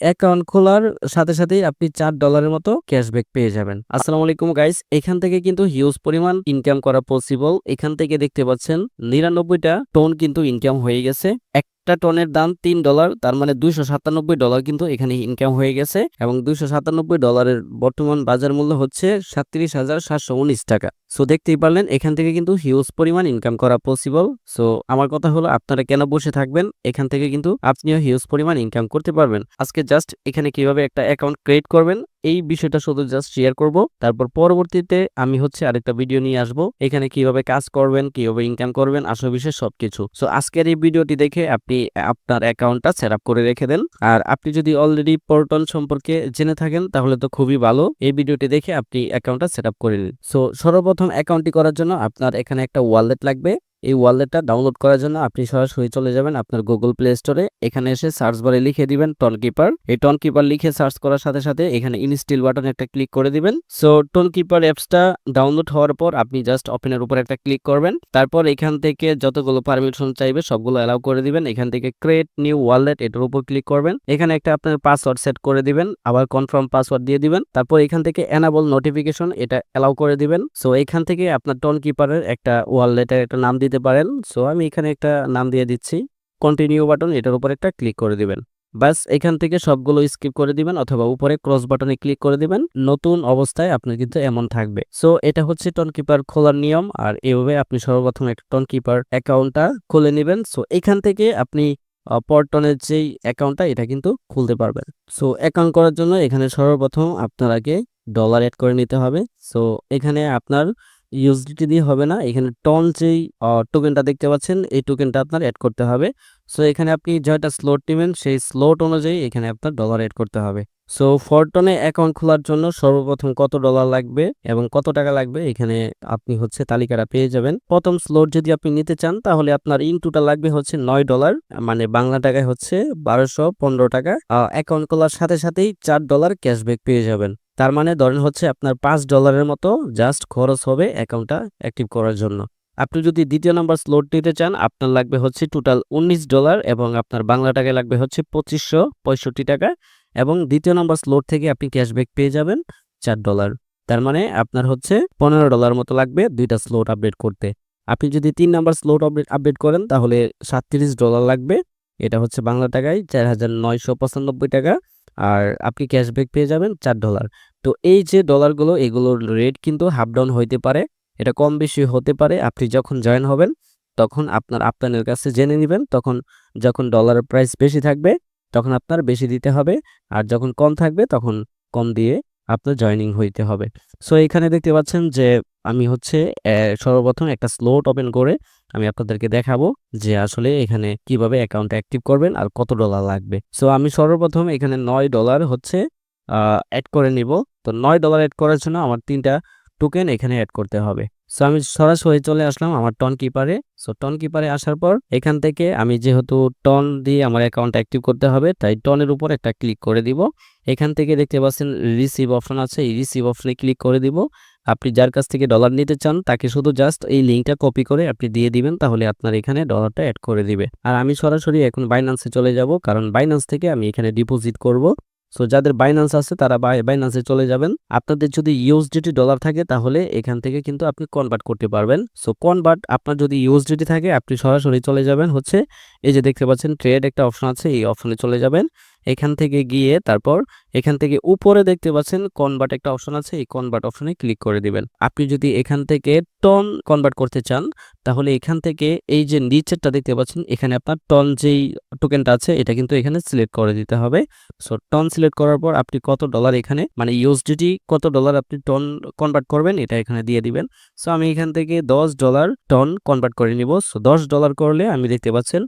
Account খোলার সাথে সাথেই আপনি চার ডলারের মতো ক্যাশব্যাক পেয়ে যাবেন। আসসালামু আলাইকুম গাইস, এখান থেকে কিন্তু হিউজ পরিমাণ ইনকাম করা পসিবল এখান থেকে দেখতে পাচ্ছেন, নিরানব্বইটা টোন কিন্তু ইনকাম হয়ে গেছে। একটা টনের দাম তিন ডলার, তার মানে দুইশো সাতানব্বই ডলার কিন্তু এখানে ইনকাম হয়ে গেছে এবং দুইশো সাতানব্বই ডলারের বর্তমান বাজার মূল্য হচ্ছে সাতত্রিশ হাজার সাতশো উনিশ টাকা। সো দেখতেই পারলেন, এখান থেকে কিন্তু হিউজ পরিমাণ ইনকাম করা পসিবল সো আমার কথা হলো, আপনারা কেন বসে থাকবেন? এখান থেকে কিন্তু আপনিও হিউজ পরিমাণ ইনকাম করতে পারবেন। আজকে জাস্ট এখানে কীভাবে একটা অ্যাকাউন্ট ক্রিয়েট করবেন? এই বিষয়টা শুধু জাস্ট শেয়ার করব। তারপর পরবর্তীতে আমি হচ্ছে আরেকটা ভিডিও নিয়ে আসব। এখানে কীভাবে কাজ করবেন, কীভাবে ইনকাম করবেন, আসল বিষয় সবকিছু। সো আজকের এই ভিডিওটি দেখে আপনি আপনার অ্যাকাউন্টটা সেট আপ করে রেখে দেন। আর আপনি যদি অলরেডি পোর্টাল সম্পর্কে জেনে থাকেন, তাহলে তো খুবই ভালো। এই ভিডিওটি দেখে আপনি অ্যাকাউন্টটা সেট আপ করে নিন। সো সর্বপ্রথম অ্যাকাউন্টটি করার জন্য আপনার এখানে একটা ওয়ালেট লাগবে। এই ওয়ালেটটা ডাউনলোড করার জন্য আপনি সরাসরি চলে যাবেন আপনার গুগল প্লে স্টোরে এখানে এসে সার্চ বারে লিখে দিবেন টন কিপার এই টন কিপার লিখে সার্চ করার সাথে সাথে এখানে ইনস্টিল বাটন একটা ক্লিক করে দিবেন। সো টন কিপার অ্যাপসটা ডাউনলোড হওয়ার পর আপনি জাস্ট ওপেনের উপর একটা ক্লিক করবেন। তারপর এখান থেকে যতগুলো পারমিশন চাইবে সবগুলো অ্যালাউ করে দিবেন। এখান থেকে ক্রিয়েট নিউ ওয়ালেট এটার উপর ক্লিক করবেন। এখানে একটা আপনার পাসওয়ার্ড সেট করে দিবেন। আবার কনফার্ম পাসওয়ার্ড দিয়ে দিবেন। তারপর এখান থেকে এনাবল নোটিফিকেশন এটা অ্যালাউ করে দিবেন। সো এখান থেকে আপনার টন কিপারের একটা ওয়ালেটের একটা নাম দিতে পারেন। সো আমি এখানে একটা নাম দিয়ে দিচ্ছি। কন্টিনিউ বাটন এটার উপর একটা ক্লিক করে দিবেন। বাস এখান থেকে সবগুলো স্কিপ করে দিবেন অথবা উপরে ক্রস বাটনে ক্লিক করে দিবেন। নতুন অবস্থায় আপনার কিন্তু এমন থাকবে। সো এটা হচ্ছে টন কিপার খোলার নিয়ম। আর এইভাবে আপনি সর্বপ্রথম একটা টন কিপার অ্যাকাউন্টটা খুলে নেবেন। সো এখান থেকে আপনি পর্টনের যেই অ্যাকাউন্টটা এটা কিন্তু খুলতে পারবেন। সো অ্যাকাউন্ট করার জন্য এখানে সর্বপ্রথম আপনার আগে ডলার অ্যাড করে নিতে হবে। সো এখানে আপনার ইউএসডিটি দিয়ে হবে না। এখানে টন যেই টোকেনটা দেখতে পাচ্ছেন, এই টোকেনটা আপনার অ্যাড করতে হবে। সো এখানে আপনি যেটা স্লোট নেবেন, সেই স্লোট অনুযায়ী এখানে আপনার ডলার অ্যাড করতে হবে। সো ফরটনে অ্যাকাউন্ট খোলার জন্য সর্বপ্রথম কত ডলার লাগবে এবং কত টাকা লাগবে, এখানে আপনি হচ্ছে তালিকাটা পেয়ে যাবেন। প্রথম স্লোট যদি আপনি নিতে চান, তাহলে আপনার ইন টোটাল লাগবে হচ্ছে নয় ডলার মানে বাংলা টাকায় হচ্ছে বারোশো পনেরো টাকা। অ্যাকাউন্ট খোলার সাথে সাথেই চার ডলার ক্যাশব্যাক পেয়ে যাবেন। তার মানে ধরেন হচ্ছে আপনার পাঁচ ডলারের মতো জাস্ট খরচ হবে অ্যাকাউন্টটা অ্যাক্টিভ করার জন্য। আপনি যদি দ্বিতীয় নাম্বার স্লোট নিতে চান, আপনার লাগবে হচ্ছে টোটাল উনিশ ডলার এবং আপনার বাংলা টাকায় লাগবে হচ্ছে পঁচিশশো পঁয়ষট্টি টাকা এবং দ্বিতীয় নাম্বার স্লোট থেকে আপনি ক্যাশব্যাক পেয়ে যাবেন চার ডলার তার মানে আপনার হচ্ছে পনেরো ডলার মতো লাগবে দুইটা স্লোট আপডেট করতে। আপনি যদি তিন নাম্বার স্লোট আপডেট আপডেট করেন, তাহলে সাতত্রিশ ডলার লাগবে। এটা হচ্ছে বাংলা টাকায় চার হাজার নয়শো পঁচানব্বই টাকা। আর আপনি ক্যাশব্যাক পেয়ে যাবেন চার ডলার তো এই যে ডলারগুলো এগুলোর রেট কিন্তু হাফ ডাউন হইতে পারে, এটা কম বেশি হতে পারে। আপনি যখন জয়েন হবেন, তখন আপনার আপনাদের কাছে জেনে নেবেন, তখন যখন ডলারের প্রাইস বেশি থাকবে, তখন আপনার বেশি দিতে হবে, আর যখন কম থাকবে, তখন কম দিয়ে আপনার জয়নিং হইতে হবে। সো এখানে দেখতে পাচ্ছেন যে আমি হচ্ছে সর্বপ্রথম একটা স্লোট ওপেন করে আমি আপনাদেরকে দেখাবো যে আসলে এখানে কীভাবে অ্যাকাউন্ট অ্যাক্টিভ করবেন আর কত ডলার লাগবে। সো আমি সর্বপ্রথম এখানে নয় ডলার হচ্ছে অ্যাড করে নিব। তো নয় ডলার অ্যাড করার জন্য আমার তিনটা টোকেন এখানে অ্যাড করতে হবে। সো আমি সরাসরি চলে আসলাম আমার টন কিপারে সো টন কিপারে আসার পর এখান থেকে আমি যেহেতু টন দিয়ে আমার অ্যাকাউন্ট অ্যাক্টিভ করতে হবে, তাই টনের উপর একটা ক্লিক করে দিব। এখান থেকে দেখতে পাচ্ছেন রিসিভ অপশন আছে। এই রিসিভ অপশনে ক্লিক করে দিব। আপনি যার কাছ থেকে ডলার নিতে চান, তাকে শুধু জাস্ট এই লিঙ্কটা কপি করে আপনি দিয়ে দিবেন, তাহলে আপনার এখানে ডলারটা অ্যাড করে দিবে। আর আমি সরাসরি এখন বাইন্যান্সে চলে যাব, কারণ বাইন্যান্স থেকে আমি এখানে ডিপোজিট করব। সো যাদের বাইন্যান্স আছে, তারা বাইন্যান্সে চলে যাবেন। আপনাদের যদি ইউএসডিটি ডলার থাকে, তাহলে এখান থেকে কিন্তু আপনি কনভার্ট করতে পারবেন। সো কনভার্ট আপনার যদি ইউএসডিটি থাকে, আপনি সরাসরি চলে যাবেন। হচ্ছে, এই যে দেখতে পাচ্ছেন ট্রেড একটা অপশন আছে, এই অপশনে চলে যাবেন। এখান থেকে গিয়ে তারপর এখান থেকে উপরে দেখতে পাচ্ছেন কনভার্ট একটা অপশন আছে, এই কনভার্ট অপশনে ক্লিক করে দিবেন। আপনি যদি এখান থেকে টন কনভার্ট করতে চান, তাহলে এখান থেকে এই যে নিচেরটা দেখতে পাচ্ছেন, এখানে আপনার টন যেই টোকেনটা আছে, এটা কিন্তু এখানে সিলেক্ট করে দিতে হবে। সো টন সিলেক্ট করার পর আপনি কত ডলার এখানে মানে ইউএসডিটি কত ডলার আপনি টন কনভার্ট করবেন, এটা এখানে দিয়ে দিবেন। সো আমি এখান থেকে দশ ডলার টন কনভার্ট করে নিব। সো দশ ডলার করলে আমি দেখতে পাচ্ছেন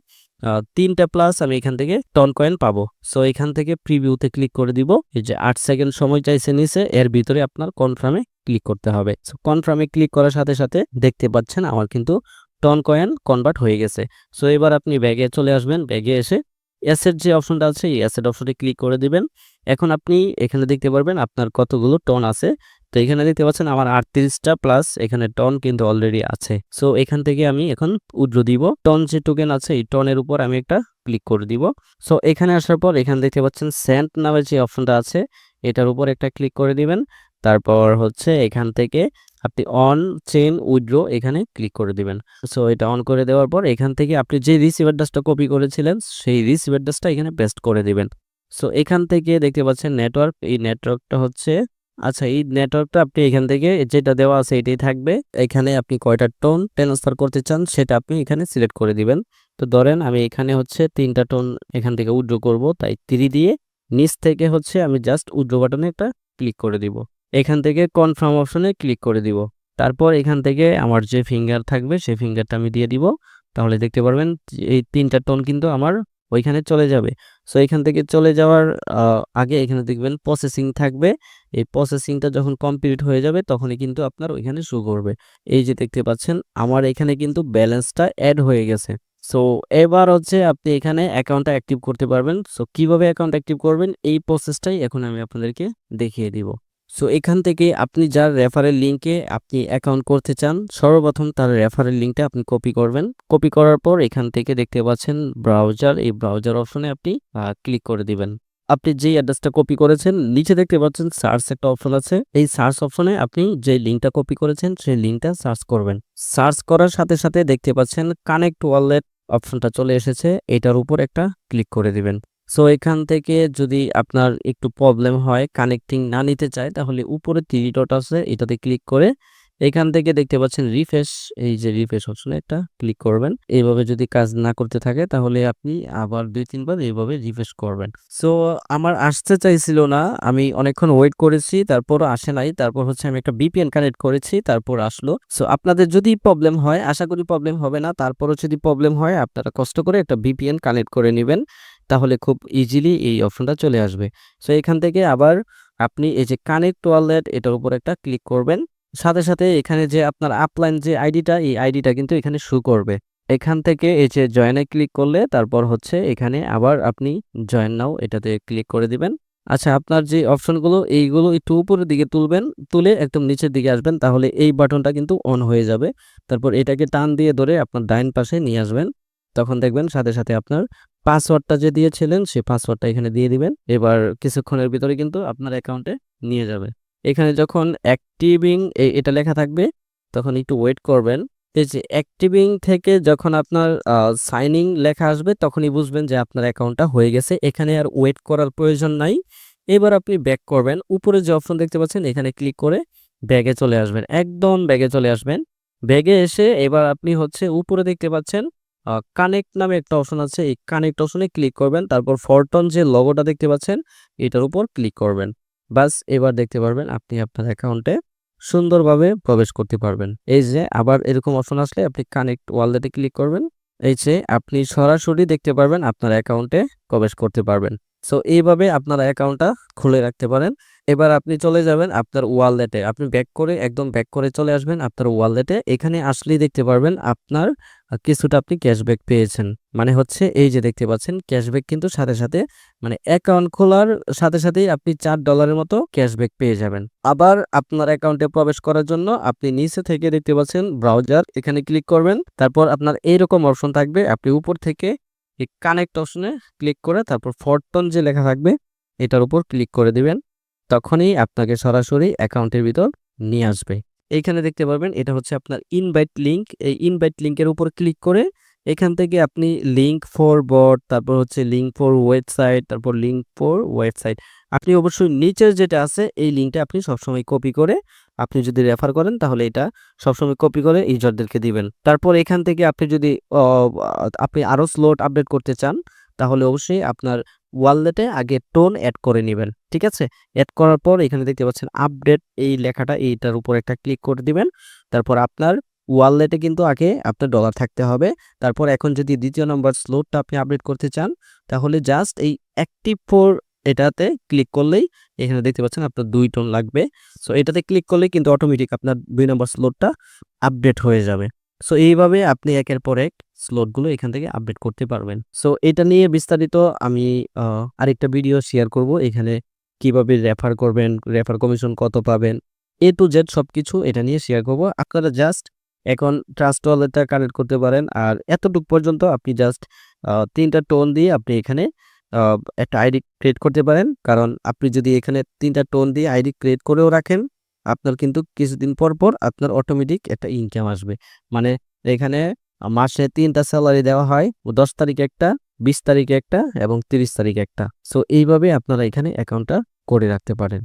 তিনটা প্লাস আমি এখান থেকে টন কয়েন পাবো। সো এখান থেকে প্রিভিউতে ক্লিক করে দিব। এই যে আট সেকেন্ড সময় চাইছে নিচে, এর ভিতরে আপনার কনফার্মে ক্লিক করতে হবে। সো কনফার্মে ক্লিক করার সাথে সাথে দেখতে পাচ্ছেন আমার কিন্তু টন কয়েন কনভার্ট হয়ে গেছে। সো এবার আপনি ব্যাগে চলে আসবেন। ব্যাগে এসে অ্যাসেট যে অপশনটা আছে, এই অ্যাসেট অপশনে ক্লিক করে দিবেন। এখন আপনি এখানে দেখতে পারবেন আপনার কতগুলো টন আছে। তো এখানে দেখতে পাচ্ছেন আমার আটত্রিশটা প্লাস এখানে টন কিন্তু অলরেডি আছে। সো এখান থেকে আমি এখন উইড্রো দিব। টন যে টোকেন আছে, এই টনের উপর আমি একটা ক্লিক করে দিব। সো এখানে আসার পর এখানে দেখতে পাচ্ছেন সেন্ট নামের যে অপশনটা আছে, এটার উপর একটা ক্লিক করে দিবেন। তারপর হচ্ছে এখান থেকে আপনি অন চেন উইথড্র এখানে ক্লিক করে দিবেন। সো এটা অন করে দেওয়ার পর এখান থেকে আপনি যে রিসিভ অ্যাড্রেসটা কপি করেছিলেন, সেই রিসিভ অ্যাড্রেসটা এখানে পেস্ট করে দিবেন। সো এখান থেকে দেখতে পাচ্ছেন নেটওয়ার্ক এই নেটওয়ার্কটা হচ্ছে আচ্ছা এই নেটওয়ার্কটা আপনি এখান থেকে যেটা দেওয়া আছে এটাই থাকবে। এখানে আপনি কয়টা টোন ট্রান্সফার করতে চান সেটা আপনি এখানে সিলেক্ট করে দিবেন। তো ধরেন আমি এখানে হচ্ছে তিনটা টোন এখান থেকে উইথড্র করব, তাই থ্রি দিয়ে নিচ থেকে হচ্ছে আমি জাস্ট উইথড্র বাটনে একটা ক্লিক করে দিব। এখান থেকে কনফার্ম অপশনে ক্লিক করে দিব। তারপর এখান থেকে আমার যে ফিঙ্গার থাকবে, সেই ফিঙ্গারটা আমি দিয়ে দিব। তাহলে দেখতে পারবেন এই তিনটা টোন কিন্তু আমার ওইখানে চলে যাবে। সো এখান থেকে চলে যাওয়ার আগে এখানে দেখবেন প্রসেসিং থাকবে। এই প্রসেসিংটা যখন কমপ্লিট হয়ে যাবে, তখনই কিন্তু আপনার ওইখানে শো করবে। এই যে দেখতে পাচ্ছেন, আমার এখানে কিন্তু ব্যালেন্সটা অ্যাড হয়ে গেছে। সো এবার হচ্ছে আপনি এখানে অ্যাকাউন্টটা অ্যাক্টিভ করতে পারবেন। সো কীভাবে অ্যাকাউন্ট অ্যাক্টিভ করবেন? এই প্রসেসটাই এখন আমি আপনাদেরকে দেখিয়ে দিব। সো এখান থেকে আপনি যার রেফারেল লিঙ্কে আপনি অ্যাকাউন্ট করতে চান, সর্বপ্রথম তার রেফারেল লিঙ্কটা আপনি কপি করবেন। কপি করার পর এখান থেকে দেখতে পাচ্ছেন ব্রাউজার এই ব্রাউজার অপশনে আপনি ক্লিক করে দিবেন। আপনি যেই অ্যাড্রেসটা কপি করেছেন, নিচে দেখতে পাচ্ছেন সার্চ একটা অপশন আছে। এই সার্চ অপশনে আপনি যে লিঙ্কটা কপি করেছেন, সেই লিঙ্কটা সার্চ করবেন। সার্চ করার সাথে সাথে দেখতে পাচ্ছেন কানেক্ট ওয়ালেট অপশনটা চলে এসেছে। এটার উপর একটা ক্লিক করে দিবেন। সো এখান থেকে যদি আপনার একটু প্রবলেম হয় কানেক্টিং না নিতে চায়, তাহলে উপরে থ্রি ডট আছে, এটাতে ক্লিক করে এখান থেকে দেখতে পাচ্ছেন রিফ্রেশ এই যে রিফ্রেশ অপশনে একটা ক্লিক করবেন। এইভাবে যদি কাজ না করতে থাকে, তাহলে আপনি আবার দুই, তিনবার এইভাবে রিফ্রেশ করবেন। সো আমার আসতে চাইছিল না, আমি অনেকক্ষণ ওয়েট করেছি তারপর আসে নাই, তারপর হচ্ছে আমি একটা বিপিএন কানেক্ট করেছি, তারপর আসলো। সো আপনাদের যদি প্রবলেম হয়, আশা করি প্রবলেম হবে না, তারপরও যদি প্রবলেম হয়, আপনারা কষ্ট করে একটা বিপিএন কানেক্ট করে নেবেন। তাহলে খুব ইজিলি এই অপশনটা চলে আসবে। সো এখান থেকে আবার আপনি এই যে কানেক্ট ওয়ালেট এটার উপর একটা ক্লিক করবেন। সাথে সাথে এখানে যে আপনার আপলাইন যে আইডিটা এই আইডিটা কিন্তু এখানে শো করবে। এখান থেকে এই যে জয়েনে ক্লিক করলে তারপর হচ্ছে এখানে আবার আপনি জয়েন নাও এটাতে ক্লিক করে দিবেন। আচ্ছা আপনার যে অপশনগুলো এইগুলো একটু উপরের দিকে তুলবেন, তুলে একদম নিচের দিকে আসবেন, তাহলে এই বাটনটা কিন্তু অন হয়ে যাবে। তারপর এটাকে টান দিয়ে ধরে আপনার ডাইন পাশে নিয়ে আসবেন। তখন দেখবেন সাথে সাথে আপনার পাসওয়ার্ডটা যে দিয়েছিলেন, সেই পাসওয়ার্ডটা এখানে দিয়ে দিবেন। এবার কিছুক্ষণের ভিতরে কিন্তু আপনার অ্যাকাউন্টে নিয়ে যাবে। এখানে যখন অ্যাক্টিভিং এটা লেখা থাকবে, তখন একটু ওয়েট করবেন। এই যে অ্যাক্টিভিং থেকে যখন আপনার সাইনিং লেখা আসবে, তখনই বুঝবেন যে আপনার অ্যাকাউন্টটা হয়ে গেছে। এখানে আর ওয়েট করার প্রয়োজন নাই। এবার আপনি ব্যাক করবেন। উপরে যে অপশন দেখতে পাচ্ছেন, এখানে ক্লিক করে ব্যাগে চলে আসবেন। একদম ব্যাগে চলে আসবেন। ব্যাগে এসে এবার আপনি হচ্ছে উপরে দেখতে পাচ্ছেন কানেক্ট নামে একটা অপশন আছে। এই কানেক্ট অপশনে ক্লিক করবেন। তারপর ফরটন যে লগোটা দেখতে পাচ্ছেন, এটার উপর ক্লিক করবেন। বাস এবার দেখতে পারবেন আপনি আপনার অ্যাকাউন্টে সুন্দরভাবে প্রবেশ করতে পারবেন। এই যে, আবার এরকম অপশন আসলে আপনি কানেক্ট ওয়ালেটে ক্লিক করবেন। এই যে, আপনি সরাসরি দেখতে পারবেন আপনার অ্যাকাউন্টে প্রবেশ করতে পারবেন। সো এইভাবে আপনার অ্যাকাউন্টটা খুলে রাখতে পারেন। এবার আপনি চলে যাবেন আপনার ওয়ালেটে আপনি ব্যাক করে, একদম ব্যাক করে চলে আসবেন আপনার ওয়ালেটে এখানে আসলেই দেখতে পারবেন আপনার কিছুটা আপনি ক্যাশব্যাক পেয়েছেন। মানে হচ্ছে এই যে দেখতে পাচ্ছেন ক্যাশব্যাক কিন্তু সাথে সাথে মানে অ্যাকাউন্ট খোলার সাথে সাথেই আপনি চার ডলারের মতো ক্যাশব্যাক পেয়ে যাবেন। আবার আপনার অ্যাকাউন্টে প্রবেশ করার জন্য আপনি নিচে থেকে দেখতে পাচ্ছেন ব্রাউজার এখানে ক্লিক করবেন। তারপর আপনার এইরকম অপশন থাকবে, আপনি উপর থেকে কানেক্ট অপশনে ক্লিক করে তারপর ফরটন যে লেখা থাকবে, এটার উপর ক্লিক করে দিবেন। তখনই আপনাকে সরাসরি অ্যাকাউন্টের ভিতর নিয়ে আসবে। এইখানে দেখতে পারবেন, এটা হচ্ছে আপনার ইনভাইট লিঙ্ক এই ইনভাইট লিঙ্কের উপর ক্লিক করে এখান থেকে আপনি লিঙ্ক ফর বট তারপর হচ্ছে লিঙ্ক ফর ওয়েবসাইট তারপর লিঙ্ক ফর ওয়েবসাইট আপনি অবশ্যই নিচের যেটা আছে, এই লিঙ্কটা আপনি সবসময় কপি করে আপনি যদি রেফার করেন, তাহলে এটা সবসময় কপি করে ইউজারদেরকে দিবেন। তারপর এখান থেকে আপনি যদি আপনি আরও স্লোট আপডেট করতে চান তাহলে অবশ্যই আপনার ওয়ালেটে আগে টোন অ্যাড করে নেবেন, ঠিক আছে? অ্যাড করার পর এখানে দেখতে পাচ্ছেন আপডেট এই লেখাটা এইটার উপর একটা ক্লিক করে দিবেন। তারপর আপনার ওয়ালেটে কিন্তু আগে আপনার ডলার থাকতে হবে। তারপর এখন যদি দ্বিতীয় নম্বর স্লোটটা আপনি আপডেট করতে চান, তাহলে জাস্ট এই অ্যাক্টিভ ফোর এটাতে ক্লিক করলেই এখানে দেখতে পাচ্ছেন আপনার দুই টোন লাগবে। সো এটাতে ক্লিক করলেই কিন্তু অটোমেটিক আপনার দুই নম্বর স্লোটটা আপডেট হয়ে যাবে। সো এইভাবে আপনি একের পর এক স্লটগুলো এখান থেকে আপডেট করতে পারবেন। সো এটা নিয়ে বিস্তারিত আমি আরেকটা ভিডিও শেয়ার করব। এখানে কীভাবে রেফার করবেন রেফার কমিশন কত পাবেন এ টু জেড সব কিছু এটা নিয়ে শেয়ার করব। আপনারা জাস্ট এখন ট্রাস্ট ওয়ালেটটা কানেক্ট করতে পারেন। আর এতটুক পর্যন্ত আপনি জাস্ট তিনটা টোন দিয়ে আপনি এখানে একটা আইডি ক্রিয়েট করতে পারেন। কারণ আপনি যদি এখানে তিনটা টোন দিয়ে আইডি ক্রিয়েট করেও রাখেন, আপনার কিন্তু কিছুদিন পর পর আপনার অটোমেটিক একটা ইনকাম আসবে। মানে এখানে মাসে তিনটা স্যালারি দেওয়া হয়, ও দশ তারিখ একটা, বিশ তারিখে একটা এবং তিরিশ তারিখ একটা। সো এইভাবে আপনারা এখানে অ্যাকাউন্টটা করে রাখতে পারেন।